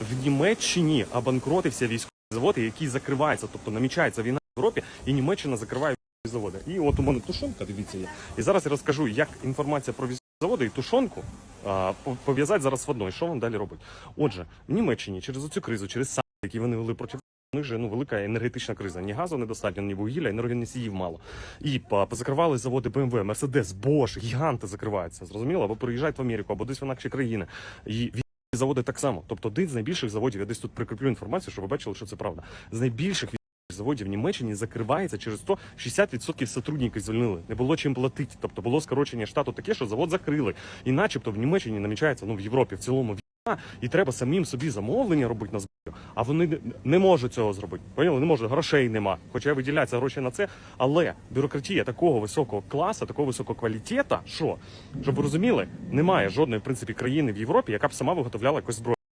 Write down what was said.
в Німеччині обанкротився військовий завод, який закривається, тобто намічається війна в Європі, і Німеччина закриває військові заводи. І от у мене тушонка, дивіться є. І зараз я розкажу, як інформація про військові заводи і тушонку пов'язати зараз в одно. І що вам далі робить? Отже, в Німеччині через цю кризу, через санкції, які вони вели проти у них же ну велика енергетична криза. Ні газу недостатньо, ні вугілля, енергоносіїв мало. І позакривали заводи BMW, Mercedes, Bosch, гіганти закриваються. Зрозуміло, або переїжджають в Америку, або десь в інакші країни. І заводи так само. Тобто один з найбільших заводів, я десь тут прикріплю інформацію, щоб ви бачили, що це правда. З найбільших заводів в Німеччині закривається через то 60% сотрудників звільнили. Не було чим платити. Тобто було скорочення штату таке, що завод закрили. І начебто в Німеччині намічається, ну в Європі в цілому і треба самим собі замовлення робити на зброю. А вони не- можуть цього зробити. Поняли? Не можуть, грошей нема. Хоча виділяються гроші на це. Але бюрократія такого високого класу, такого високого квалітета, що, щоб ви розуміли, немає жодної в принципі країни в Європі, яка б сама виготовляла якусь зброю.